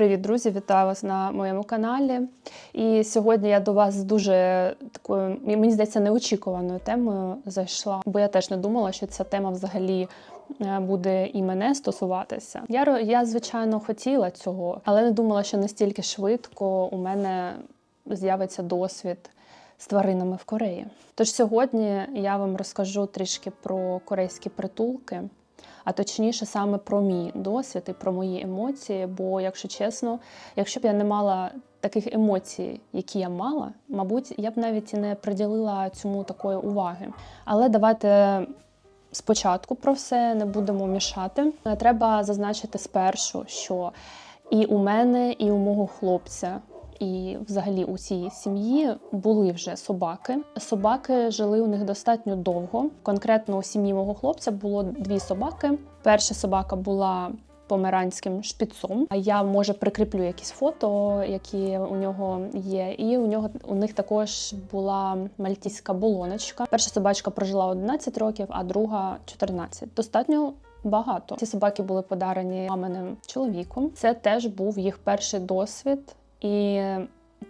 Привіт, друзі! Вітаю вас на моєму каналі. І сьогодні я до вас з дуже такою, мені здається, неочікуваною темою зайшла, бо я теж не думала, що ця тема взагалі е, буде і мене стосуватися. Я, я звичайно, хотіла цього, але не думала, що настільки швидко у мене з'явиться досвід з тваринами в Кореї. Тож сьогодні я вам розкажу трішки про корейські притулки а точніше саме про мій досвід і про мої емоції. Бо, якщо чесно, якщо б я не мала таких емоцій, які я мала, мабуть, я б навіть і не приділила цьому такої уваги. Але давайте. Спочатку про все не будемо мішати. Треба зазначити спершу, що і у мене, і у мого хлопця, і взагалі у цій сім'ї були вже собаки. Собаки жили у них достатньо довго. Конкретно у сім'ї мого хлопця було дві собаки. Перша собака була померанським шпіцом. А я може прикріплю якісь фото, які у нього є. І у нього у них також була мальтійська болоночка. Перша собачка прожила 11 років, а друга 14. Достатньо. Багато ці собаки були подарені маминим чоловіком. Це теж був їх перший досвід, і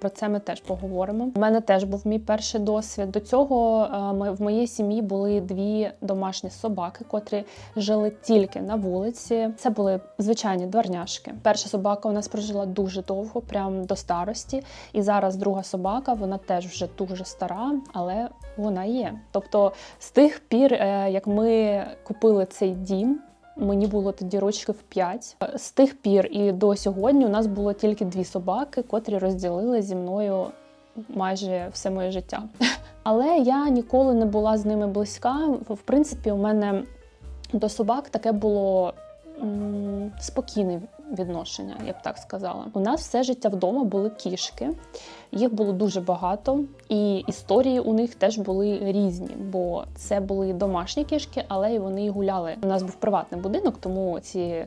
про це ми теж поговоримо. У мене теж був мій перший досвід. До цього е, ми в моїй сім'ї були дві домашні собаки, котрі жили тільки на вулиці. Це були звичайні дворняшки. Перша собака у нас прожила дуже довго, прям до старості. І зараз друга собака, вона теж вже дуже стара, але вона є. Тобто, з тих пір, е, як ми купили цей дім. Мені було тоді рочків 5. З тих пір і до сьогодні у нас було тільки дві собаки, котрі розділили зі мною майже все моє життя. Але я ніколи не була з ними близька. В принципі, у мене до собак таке було спокійне відношення, я б так сказала. У нас все життя вдома були кішки. Їх було дуже багато, і історії у них теж були різні, бо це були домашні кішки, але й вони гуляли. У нас був приватний будинок, тому ці е,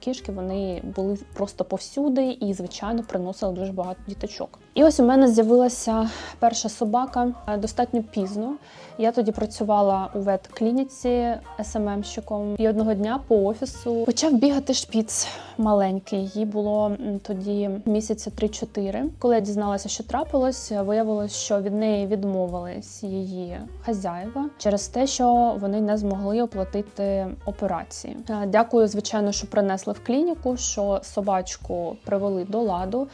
кішки вони були просто повсюди і, звичайно, приносили дуже багато діточок. І ось у мене з'явилася перша собака е, достатньо пізно. Я тоді працювала у ветклініці СММщиком, і одного дня по офісу почав бігати шпіц маленький. Їй було тоді місяця 3-4. Коли я дізналася, що трапилось, виявилось, що від неї відмовились її хазяїва через те, що вони не змогли оплатити операції. Е, Дякую, звичайно, що принесли в клініку, що собачку привели до ладу.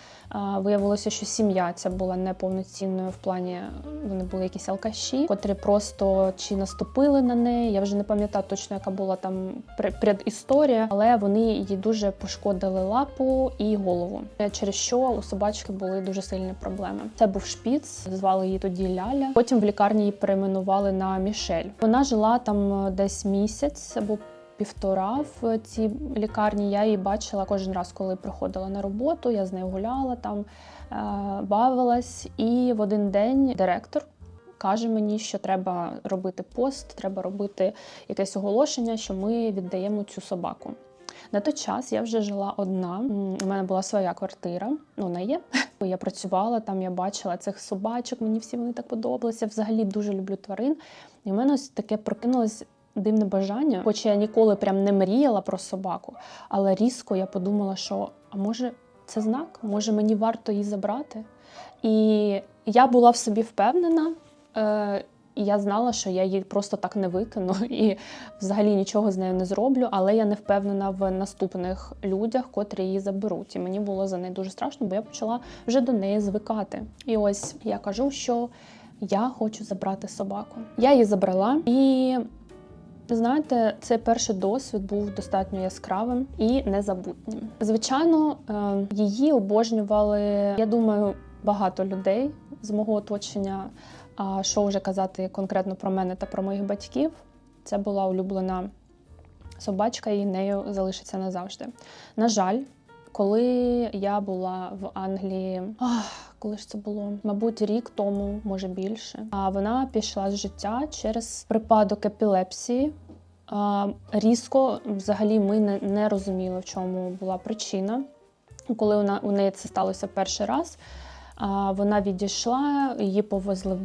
Виявилося, що сім'я ця була неповноцінною в плані вони були якісь алкаші, котрі просто чи наступили на неї. Я вже не пам'ятаю точно, яка була там пре- предісторія, але вони їй дуже пошкодили лапу і голову, через що у собачки були дуже сильні проблеми. Це був шпіц, звали її тоді Ляля. Потім в лікарні її перейменували на Мішель. Вона жила там е, десь місяць або півтора в цій лікарні. Я її бачила кожен раз, коли приходила на роботу. Я з нею гуляла там, е, бавилась. І в один день директор. Каже мені, що треба робити пост, треба робити якесь оголошення, що ми віддаємо цю собаку. На той час я вже жила одна. У мене була своя квартира. Ну, вона є. Я працювала там, я бачила цих собачок. Мені всі вони так подобалися. Взагалі дуже люблю тварин. І в мене ось таке прокинулось дивне бажання, хоч я ніколи прям не мріяла про собаку, але різко я подумала, що а може це знак? Може мені варто її забрати? І я була в собі впевнена. Е, і я знала, що я її просто так не викину і взагалі нічого з нею не зроблю, але я не впевнена в наступних людях, котрі її заберуть. І мені було за неї дуже страшно, бо я почала вже до неї звикати. І ось я кажу, що я хочу забрати собаку. Я її забрала і. Знаєте, цей перший досвід був достатньо яскравим і незабутнім. Звичайно, е, її обожнювали, я думаю, багато людей з мого оточення. А що вже казати конкретно про мене та про моїх батьків? Це була улюблена собачка, і нею залишиться назавжди. На жаль, коли я була в Англії, ах, коли ж це було, мабуть, рік тому, може більше. А вона пішла з життя через припадок епілепсії. Різко, взагалі, ми не, розуміли, в чому була причина. Коли вона у неї це сталося перший раз. Вона відійшла, її повезли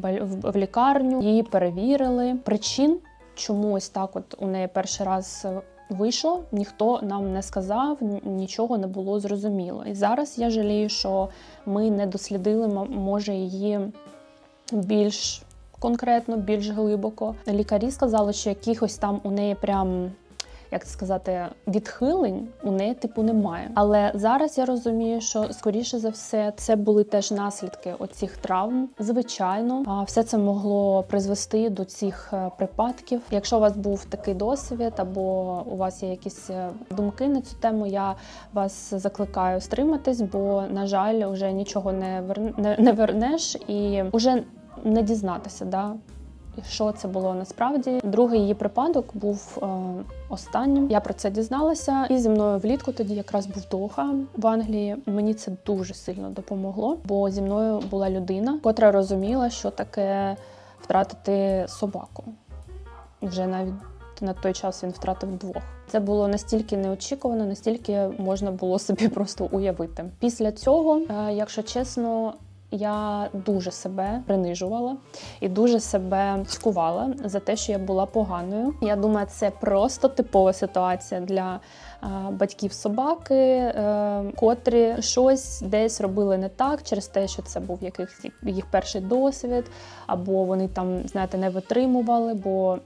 в лікарню, її перевірили. Причин, чому ось так от у неї перший раз вийшло, ніхто нам не сказав, нічого не було зрозуміло. І зараз я жалію, що ми не дослідили, може, її більш конкретно, більш глибоко. Лікарі сказали, що якихось там у неї прям. Як сказати, відхилень у неї типу немає. Але зараз я розумію, що скоріше за все це були теж наслідки оцих травм. Звичайно, все це могло призвести до цих е, припадків. Якщо у вас був такий досвід, або у вас є якісь е, думки на цю тему, я вас закликаю стриматись, бо на жаль, вже нічого не вер... не, не вернеш і вже не дізнатися, да. Що це було насправді? Другий її припадок був е, останнім. Я про це дізналася, і зі мною влітку тоді якраз був Доха в Англії. Мені це дуже сильно допомогло, бо зі мною була людина, котра розуміла, що таке втратити собаку. Вже навіть на той час він втратив двох. Це було настільки неочікувано, настільки можна було собі просто уявити. Після цього, е, якщо чесно. Я дуже себе принижувала і дуже себе скувала за те, що я була поганою. Я думаю, це просто типова ситуація для батьків собаки, е, котрі щось десь робили не так через те, що це був якийсь їх перший досвід, або вони там, знаєте, не витримували. Бо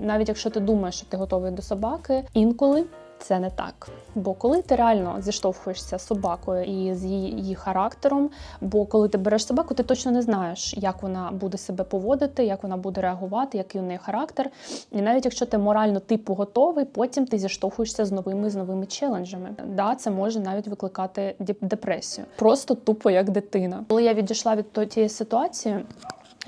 навіть якщо ти думаєш, що ти готовий до собаки, інколи. Це не так. Бо коли ти реально зіштовхуєшся з собакою і з її, характером, бо коли ти береш собаку, ти точно не знаєш, як вона буде себе поводити, як вона буде реагувати, який у неї характер. І навіть якщо ти морально типу готовий, потім ти зіштовхуєшся з новими з новими челенджами. Да, це може навіть викликати депресію. Просто тупо як дитина. Коли я відійшла від тієї ситуації.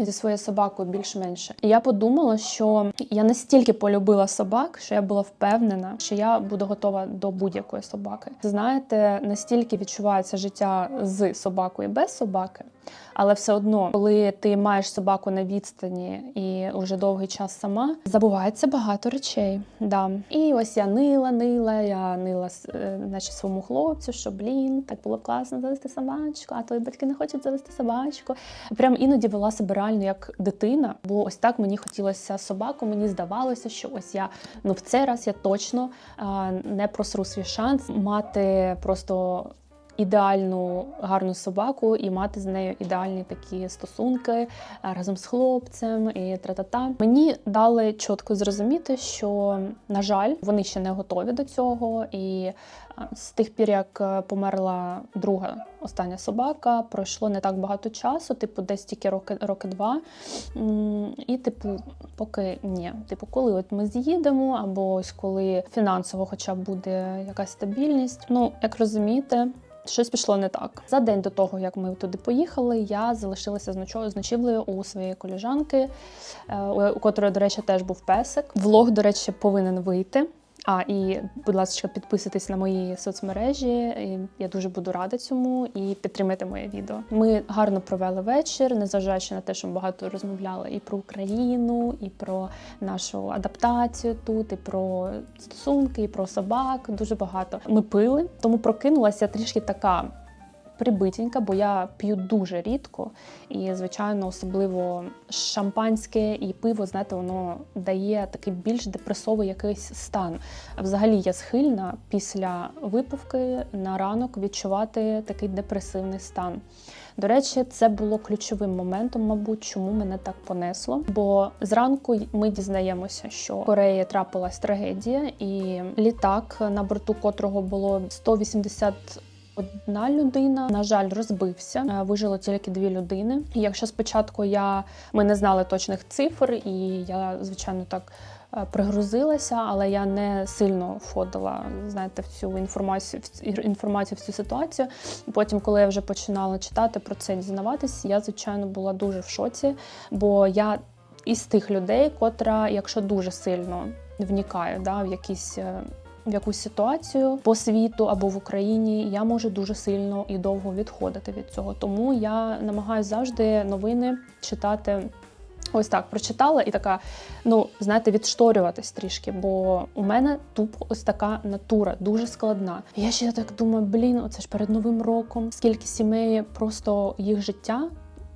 Зі своєю собакою більш-менше. І я подумала, що я настільки полюбила собак, що я була впевнена, що я буду готова до будь-якої собаки. Знаєте, настільки відчувається життя з собакою і без собаки, але все одно, коли ти маєш собаку на відстані і вже довгий час сама, забувається багато речей. Да. І ось я нила, нила, я нила е, значить, своєму хлопцю, що блін, так було б класно завести собачку, а твої батьки не хочуть завести собачку. Прям іноді вела себе реально як дитина, бо ось так мені хотілося собаку. Мені здавалося, що ось я ну в цей раз я точно а, не просру свій шанс мати просто. Ідеальну гарну собаку і мати з нею ідеальні такі стосунки е, разом з хлопцем і тра-та-та. Мені дали чітко зрозуміти, що на жаль, вони ще не готові до цього. І е, з тих пір, як е, померла друга остання собака, пройшло не так багато часу, типу, десь тільки роки, роки два. І, типу, поки ні. Типу, коли от ми з'їдемо, або ось коли фінансово, хоча б буде якась стабільність. Ну, як розумієте. Щось пішло не так. За день до того, як ми туди поїхали, я залишилася з ночою з ночівлею у своєї коліжанки, е, у котрої, до речі, теж був песик. Влог, до речі, повинен вийти. А і, будь ласка, підписуйтесь на мої соцмережі. Я дуже буду рада цьому і підтримайте моє відео. Ми гарно провели вечір, незважаючи на те, що багато розмовляли і про Україну, і про нашу адаптацію тут, і про стосунки, і про собак. Дуже багато. Ми пили, тому прокинулася трішки така. Прибитенька, бо я п'ю дуже рідко, і звичайно, особливо шампанське і пиво, знаєте, воно дає такий більш депресовий якийсь стан. Взагалі я схильна після випивки на ранок відчувати такий депресивний стан. До речі, це було ключовим моментом, мабуть, чому мене так понесло. Бо зранку ми дізнаємося, що в Кореї трапилась трагедія, і літак, на борту котрого було 180 Одна людина, на жаль, розбився. Е, Вижило тільки дві людини. І якщо спочатку я ми не знали точних цифр, і я звичайно так е, пригрузилася, але я не сильно входила, знаєте, в цю інформацію, в інформацію в цю ситуацію. Потім, коли я вже починала читати про це, дізнаватись, я звичайно була дуже в шоці, бо я із тих людей, котра, якщо дуже сильно вникає да, в якісь. В якусь ситуацію по світу або в Україні я можу дуже сильно і довго відходити від цього. Тому я намагаюся завжди новини читати. Ось так прочитала і така, ну знаєте, відшторюватись трішки, бо у мене тупо ось така натура, дуже складна. Я ще так думаю, блін, оце ж перед новим роком, скільки сімей просто їх життя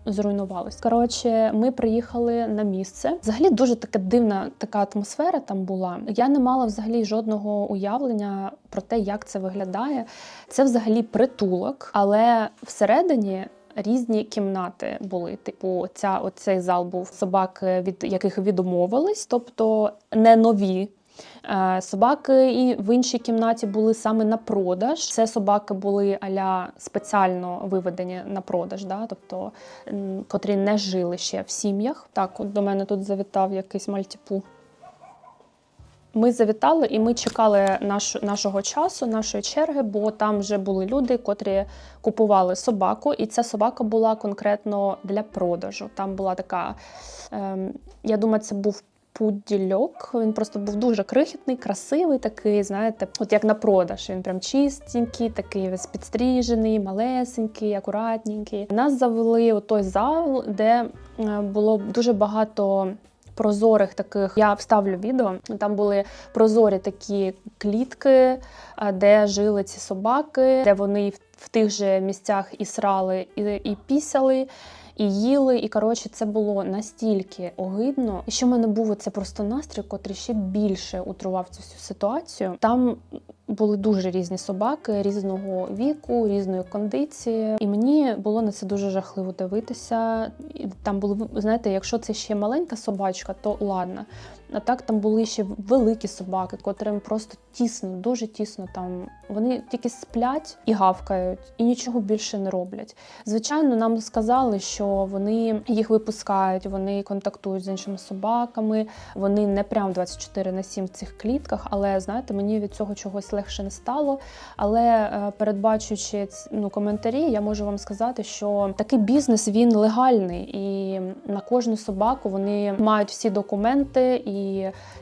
зруйнувалось. Коротше, ми приїхали на місце. Взагалі дуже така дивна така атмосфера там була. Я не мала взагалі жодного уявлення про те, як це виглядає. Це взагалі притулок, але всередині. Різні кімнати були. Типу, ця оцей зал був собаки, від яких відмовились, тобто не нові. Е, Собаки і в іншій кімнаті були саме на продаж. Це собаки були аля спеціально виведені на продаж, да? тобто котрі не жили ще в сім'ях. Так, от до мене тут завітав якийсь мальтіпу. Ми завітали і ми чекали наш, нашого часу, нашої черги, бо там вже були люди, котрі купували собаку, і ця собака була конкретно для продажу. Там була така, ем, я думаю, це був пудільок. Він просто був дуже крихітний, красивий, такий, знаєте, от як на продаж. Він прям чистенький, такий весь підстрижений, малесенький, акуратненький. Нас завели у той зал, де е, було дуже багато прозорих таких. Я вставлю відео. Там були прозорі такі клітки, де жили ці собаки, де вони в тих же місцях і срали, і, і пісяли. І їли, і коротше, це було настільки огидно. І що в мене був це просто настрій, котрий ще більше утрував цю всю ситуацію. Там були дуже різні собаки різного віку, різної кондиції, і мені було на це дуже жахливо дивитися. Там були знаєте, якщо це ще маленька собачка, то ладно. А так там були ще великі собаки, котрим просто тісно, дуже тісно там. Вони тільки сплять і гавкають, і нічого більше не роблять. Звичайно, нам сказали, що вони їх випускають, вони контактують з іншими собаками, вони не прям 24 на 7 в цих клітках, але знаєте, мені від цього чогось легше не стало. Але е, передбачуючи ну, коментарі, я можу вам сказати, що такий бізнес він легальний, і на кожну собаку вони мають всі документи і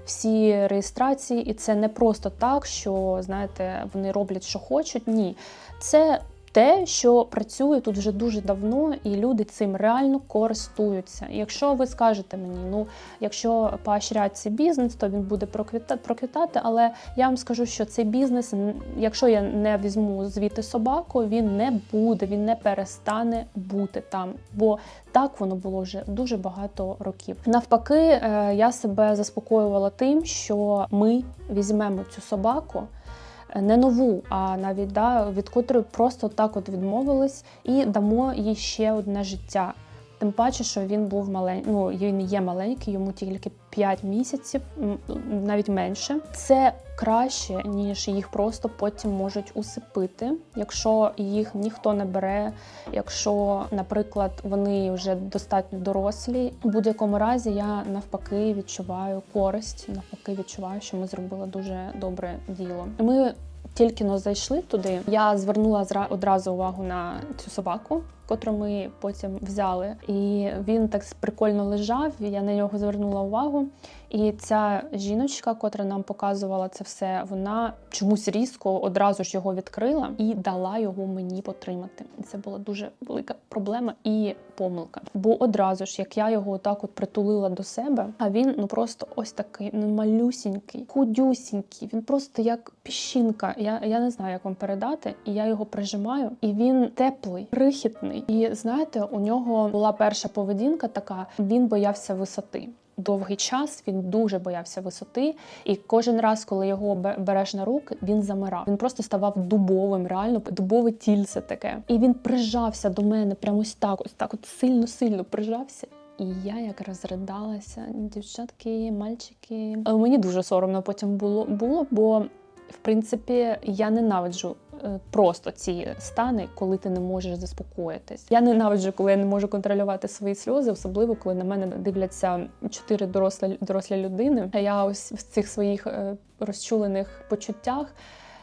всі реєстрації, і це не просто так, що знаєте, вони роблять, що хочуть. Ні, це те, що працює тут вже дуже давно, і люди цим реально користуються. І якщо ви скажете мені, ну якщо поощрять цей бізнес, то він буде проквіта- проквітати. Але я вам скажу, що цей бізнес, якщо я не візьму звідти собаку, він не буде, він не перестане бути там. Бо так воно було вже дуже багато років. Навпаки, е, я себе заспокоювала тим, що ми візьмемо цю собаку. Не нову, а навіть да, від котрої просто так от відмовились, і дамо їй ще одне життя. Тим паче, що він був маленький, ну він є маленький, йому тільки 5 місяців, навіть менше. Це краще, ніж їх просто потім можуть усипити, якщо їх ніхто не бере, якщо, наприклад, вони вже достатньо дорослі. У будь-якому разі я навпаки відчуваю користь, навпаки відчуваю, що ми зробили дуже добре діло. Ми тільки но зайшли туди. Я звернула одразу увагу на цю собаку, котру ми потім взяли. І він так прикольно лежав. Я на нього звернула увагу. І ця жіночка, котра нам показувала це все, вона чомусь різко одразу ж його відкрила і дала його мені потримати. Це була дуже велика проблема і помилка. Бо одразу ж, як я його отак от притулила до себе, а він ну просто ось такий ну, малюсінький, худюсінький. Він просто як піщинка. Я, я не знаю, як вам передати. І я його прижимаю, і він теплий, крихітний. І знаєте, у нього була перша поведінка така: він боявся висоти. Довгий час він дуже боявся висоти, і кожен раз, коли його бе- береш на руки, він замирав. Він просто ставав дубовим, реально дубове тільце таке. І він прижався до мене прямо ось так, ось так, от сильно, сильно прижався. І я як розридалася, дівчатки, мальчики. Мені дуже соромно потім було, було бо в принципі я ненавиджу е, просто ці стани, коли ти не можеш заспокоїтись. Я ненавиджу, коли я не можу контролювати свої сльози, особливо коли на мене дивляться чотири дорослі, дорослі людини. А я ось в цих своїх е, розчулених почуттях.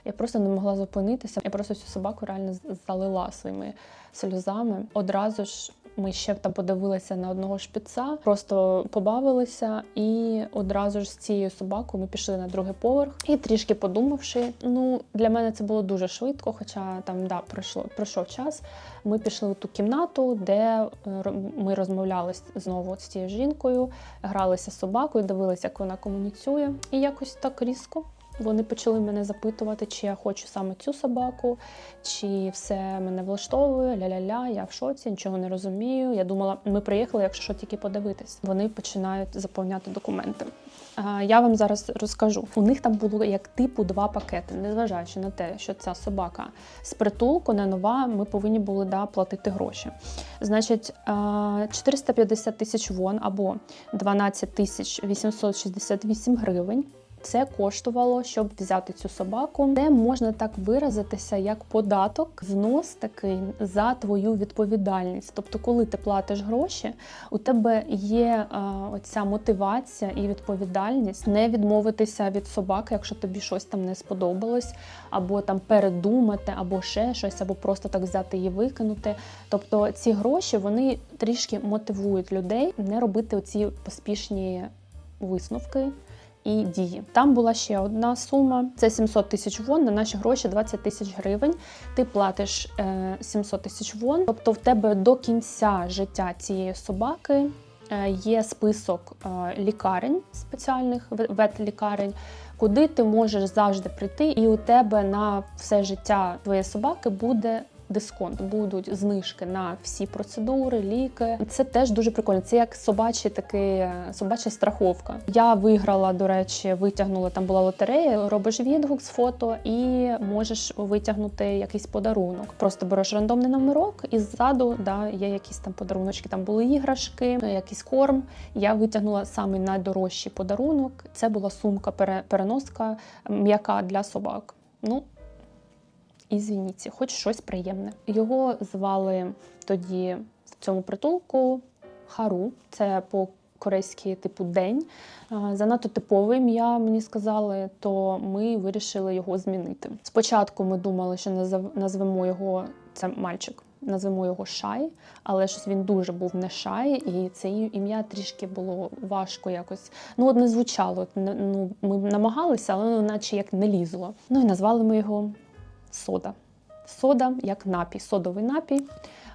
Я просто не могла зупинитися. Я просто цю собаку реально залила своїми сльозами. Одразу ж ми ще там подивилися на одного шпіца, просто побавилися, і одразу ж з цією собакою ми пішли на другий поверх. І трішки подумавши, ну для мене це було дуже швидко, хоча там да пройшло пройшов час. Ми пішли у ту кімнату, де е, ми розмовляли знову з цією жінкою, гралися з собакою, дивилися, як вона комуніцює, і якось так різко Вони почали мене запитувати, чи я хочу саме цю собаку, чи все мене влаштовує, ля-ля-ля, я в шоці, нічого не розумію. Я думала, ми приїхали, якщо що, тільки подивитись. Вони починають заповняти документи. Я вам зараз розкажу. У них там було як типу два пакети, незважаючи на те, що ця собака з притулку не нова, ми повинні були да, платити гроші. Значить, а, 450 тисяч вон або 12 тисяч 868 гривень. Це коштувало, щоб взяти цю собаку. Це можна так виразитися як податок, знос такий за твою відповідальність. Тобто, коли ти платиш гроші, у тебе є а, оця мотивація і відповідальність не відмовитися від собаки, якщо тобі щось там не сподобалось, або там передумати, або ще щось, або просто так взяти і викинути. Тобто ці гроші вони трішки мотивують людей не робити оці поспішні висновки і дії. Там була ще одна сума: це 700 тисяч вон, на наші гроші 20 тисяч гривень. Ти платиш е, 700 тисяч вон. Тобто в тебе до кінця життя цієї собаки е, є список е, лікарень спеціальних ветлікарень. Куди ти можеш завжди прийти, і у тебе на все життя твоєї собаки буде дисконт, будуть знижки на всі процедури, ліки. Це теж дуже прикольно. Це як собачий такий собача страховка. Я виграла, до речі, витягнула там була лотерея. Робиш відгук з фото і можеш витягнути якийсь подарунок. Просто береш рандомний номерок, і ззаду да, є якісь там подаруночки. Там були іграшки, якийсь корм. Я витягнула самий найдорожчий подарунок. Це була сумка, переноска м'яка для собак. Ну, і звініться, хоч щось приємне. Його звали тоді в цьому притулку Хару. Це по корейськи типу день. Занадто типове ім'я, мені сказали, то ми вирішили його змінити. Спочатку ми думали, що назвемо його це мальчик. Назвемо його Шай, але щось він дуже був не Шай, і це ім'я трішки було важко якось. Ну, от не звучало. Ну, ми намагалися, але ну, наче як не лізло. Ну і назвали ми його сода. Сода як напій, содовий напій.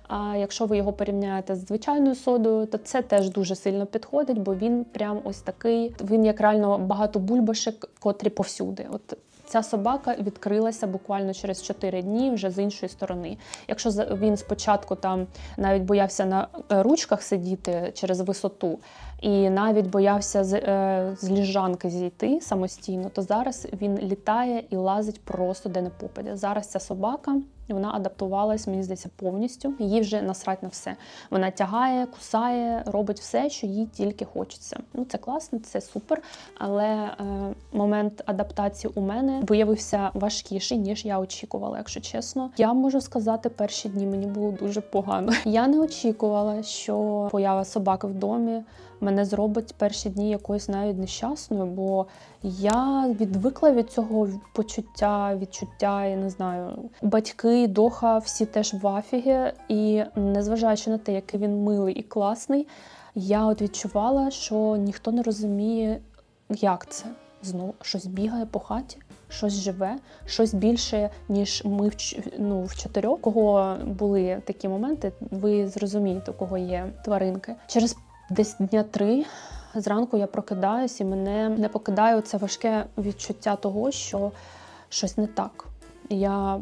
А якщо ви його порівняєте з звичайною содою, то це теж дуже сильно підходить, бо він прям ось такий. Він як реально багато бульбашек, котрі повсюди. От ця собака відкрилася буквально через 4 дні вже з іншої сторони. Якщо він спочатку там навіть боявся на е, ручках сидіти через висоту, і навіть боявся з, е, з ліжанки зійти самостійно, то зараз він літає і лазить просто де не попаде. Зараз ця собака. Вона адаптувалась, мені здається, повністю. Їй вже насрать на все. Вона тягає, кусає, робить все, що їй тільки хочеться. Ну це класно, це супер. Але е, момент адаптації у мене виявився важкіший, ніж я очікувала, якщо чесно. Я можу сказати, перші дні мені було дуже погано. Я не очікувала, що поява собаки в домі мене зробить перші дні якоюсь навіть нещасною, бо я відвикла від цього почуття, відчуття, я не знаю. Батьки, доха, всі теж в афігі. І незважаючи на те, який він милий і класний, я от відчувала, що ніхто не розуміє, як це. Знову щось бігає по хаті, щось живе, щось більше, ніж ми в, ну, в чотирьох. Кого були такі моменти, ви зрозумієте, у кого є тваринки. Через десь дня три зранку я прокидаюсь і мене не покидає це важке відчуття того, що щось не так. Я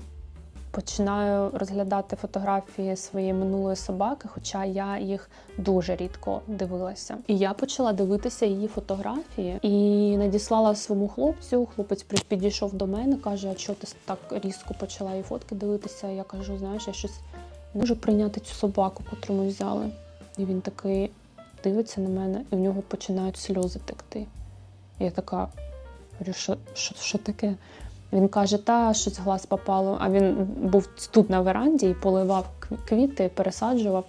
починаю розглядати фотографії своєї минулої собаки, хоча я їх дуже рідко дивилася. І я почала дивитися її фотографії і надіслала своєму хлопцю. Хлопець підійшов до мене, каже: а чого ти так різко почала її фотки дивитися? Я кажу, знаєш, я щось не можу прийняти цю собаку, яку ми взяли. І він такий дивиться на мене, і в нього починають сльози текти. Я така говорю, що, що, що таке? Він каже, та щось глаз попало. А він був тут на веранді і поливав квіти, пересаджував.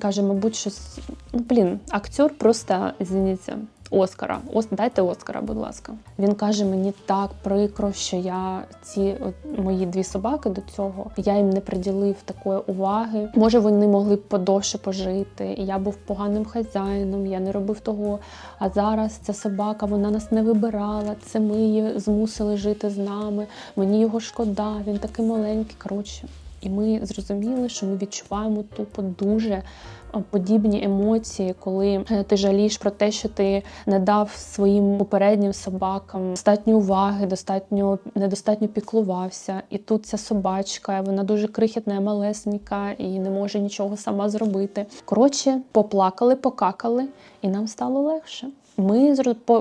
Каже, мабуть, щось. Ну, блін, актер просто зініться. Оскара. Ос, дайте Оскара, будь ласка. Він каже: мені так прикро, що я ці от, мої дві собаки до цього я їм не приділив такої уваги. Може, вони могли б подовше пожити. Я був поганим хазяїном, я не робив того. А зараз ця собака вона нас не вибирала. Це ми її змусили жити з нами. Мені його шкода, він такий маленький. Коротше, І ми зрозуміли, що ми відчуваємо тупо дуже подібні емоції, коли е, ти жалієш про те, що ти не дав своїм попереднім собакам достатньо уваги, достатньо недостатньо піклувався. І тут ця собачка, вона дуже крихітна, малесенька і не може нічого сама зробити. Коротше, поплакали, покакали, і нам стало легше. Ми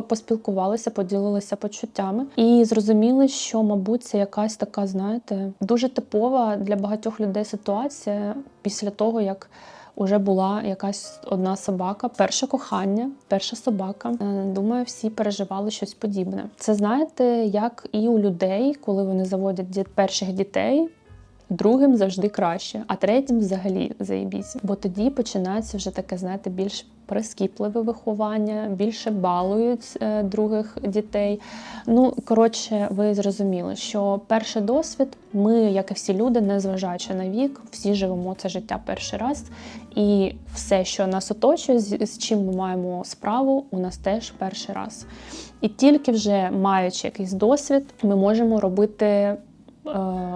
поспілкувалися, поділилися почуттями і зрозуміли, що, мабуть, це якась така, знаєте, дуже типова для багатьох людей ситуація після того, як уже була якась одна собака, перше кохання, перша собака. Е, Думаю, всі переживали щось подібне. Це знаєте, як і у людей, коли вони заводять перших дітей. Другим завжди краще, а третім взагалі заєбісь. Бо тоді починається вже таке, знаєте, більш прискіпливе виховання, більше балують е, других дітей. Ну, коротше, ви зрозуміли, що перший досвід, ми, як і всі люди, незважаючи на вік, всі живемо це життя перший раз. І все, що нас оточує, з, з чим ми маємо справу, у нас теж перший раз. І тільки вже маючи якийсь досвід, ми можемо робити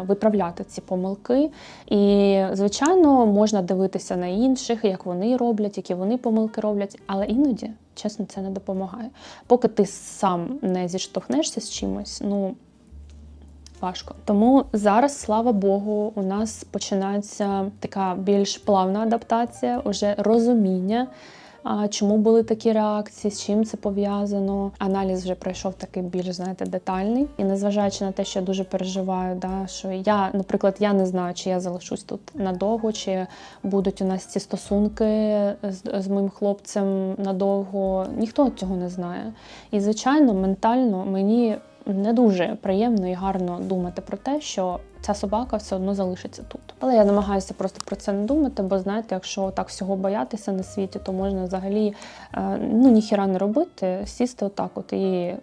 виправляти ці помилки. І, звичайно, можна дивитися на інших, як вони роблять, які вони помилки роблять, але іноді, чесно, це не допомагає. Поки ти сам не зіштовхнешся з чимось, ну. Важко. Тому зараз, слава Богу, у нас починається така більш плавна адаптація, уже розуміння, чому були такі реакції, з чим це пов'язано. Аналіз вже пройшов такий більш, знаєте, детальний. І незважаючи на те, що я дуже переживаю, да, що я, наприклад, я не знаю, чи я залишусь тут надовго, чи будуть у нас ці стосунки з, з моїм хлопцем надовго. Ніхто цього не знає. І, звичайно, ментально мені не дуже приємно і гарно думати про те, що ця собака все одно залишиться тут. Але я намагаюся просто про це не думати, бо знаєте, якщо так всього боятися на світі, то можна взагалі е, ну ніхіра не робити, сісти отак от і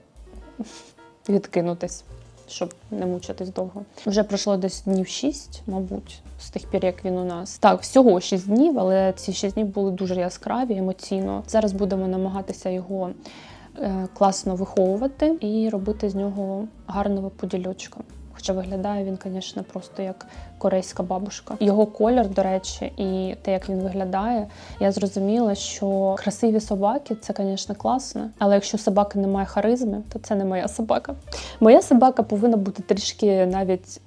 відкинутись. Щоб не мучитись довго. Вже пройшло десь днів 6, мабуть, з тих пір, як він у нас. Так, всього 6 днів, але ці 6 днів були дуже яскраві емоційно. Зараз будемо намагатися його класно виховувати і робити з нього гарного подільочка. Хоча виглядає він, звісно, просто як корейська бабушка. Його колір, до речі, і те, як він виглядає, я зрозуміла, що красиві собаки це, звісно, класно. Але якщо собака не має харизми, то це не моя собака. Моя собака повинна бути трішки навіть,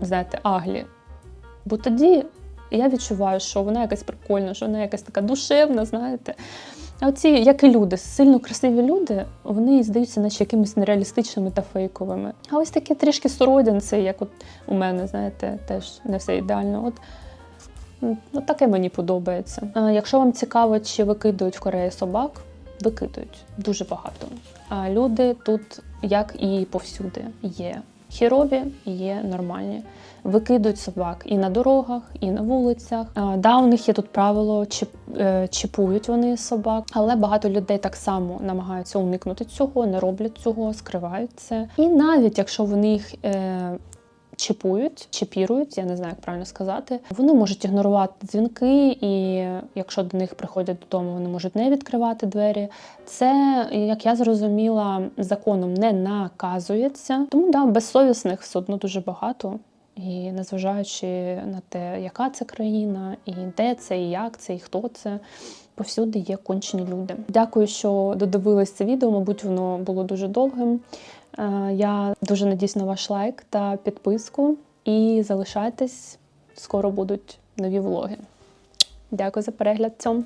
знаєте, аглі. Бо тоді я відчуваю, що вона якась прикольна, що вона якась така душевна, знаєте. А оці, як і люди, сильно красиві люди, вони здаються, наче якимись нереалістичними та фейковими. А ось такі трішки суродянці, як от у мене, знаєте, теж не все ідеально. От Ну, таке мені подобається. А, якщо вам цікаво, чи викидують в Кореї собак, викидують дуже багато. А люди тут, як і повсюди, є хірові, є нормальні. Викидують собак і на дорогах, і на вулицях. А, да, у них є тут правило, чіп- е, чіпують вони собак, але багато людей так само намагаються уникнути цього, не роблять цього, скривають це. І навіть якщо вони їх е, чіпують, чіпірують, я не знаю, як правильно сказати. Вони можуть ігнорувати дзвінки, і якщо до них приходять додому, вони можуть не відкривати двері. Це, як я зрозуміла, законом не наказується. Тому да, безсовісних все одно дуже багато. І незважаючи на те, яка це країна, і де це, і як це, і хто це. Повсюди є кончені люди. Дякую, що додивились це відео. Мабуть, воно було дуже довгим. Е, Я дуже надіюсь на ваш лайк та підписку. І залишайтесь, скоро будуть нові влоги. Дякую за перегляд цьому.